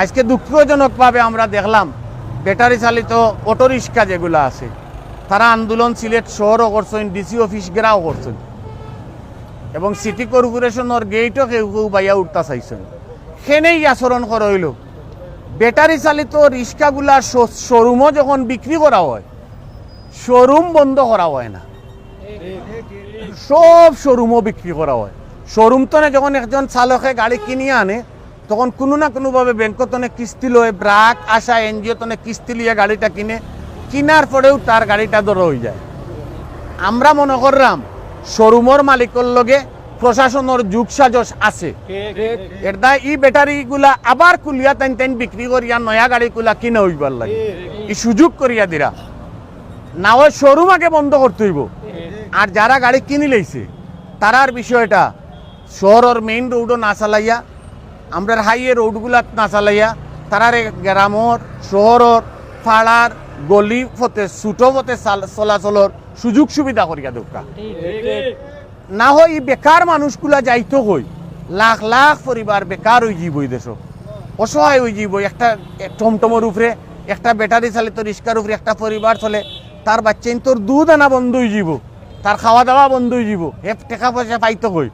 আজকে দুঃখজনকভাবে আমরা দেখলাম ব্যাটারি চালিত অটো রিক্সা যেগুলো আছে, তারা আন্দোলন সিলেট শহরও করছেন, ডিসি অফিস গেরাও করছেন। এবং সিটি কর্পোরেশনের গেটও কেউ কেউ বাইয়া উঠতা চাইছেন। সেনেই আচরণ করা হইল। ব্যাটারি চালিত রিক্সাগুলার শোরুমও যখন বিক্রি করা হয় শোরুম বন্ধ করা হয় না। সব শোরুমও বিক্রি করা হয়। শোরুম তনে যখন একজন চালকে গাড়ি কিনিয়ে আনে তখন কোনো না কোনোভাবে ব্যাংক তনে কিস্তি লয়, ব্রাক, আশা এনজিও তনে কিস্তি লিয়ে গাড়িটা কিনে, কিনার পরেও তার গাড়িটা ধরো হয়ে যায়। আমরা মনে করলাম শোরুমর মালিকর লগে প্রশাসনের যুগ সাজস আছে। দা ই ব্যাটারিগুলা আবার কুলিয়া তাইন তাইন বিক্রি করিয়া নয়া গাড়িগুলা কিনে হইবার লাগে। ই সুযোগ করিয়া দিরা। না হয় শোরুম আগে বন্ধ করতে হইব। আর যারা গাড়ি কিনি লইছে, তারার বিষয়টা শহরের মেইন রোডও না চালাইয়া আমরা হাইয়ে রোডগুলা না চালাইয়া, তারার গ্রামর, শহরর পাড়ার গলি ফতে, ছুটো চাল- চলাচলর সুযোগ সুবিধা করিয়া দোকা না হয় ই বেকার মানুষগুলা যাইতো হই, লাখ লাখ পরিবার বেকার হয়ে এই দেশ অসহায় হয়ে যাইব একটা এক টমটমের উপরে, একটা ব্যাটারি চালিত রিক্সার উপরে একটা পরিবার চলে, তার বাচ্চা তোর দুধ আনা বন্ধ হয়ে যাব তার খাওয়া দাওয়া বন্ধ হয়ে যাব হে টাকা পয়সা পাইতো হই।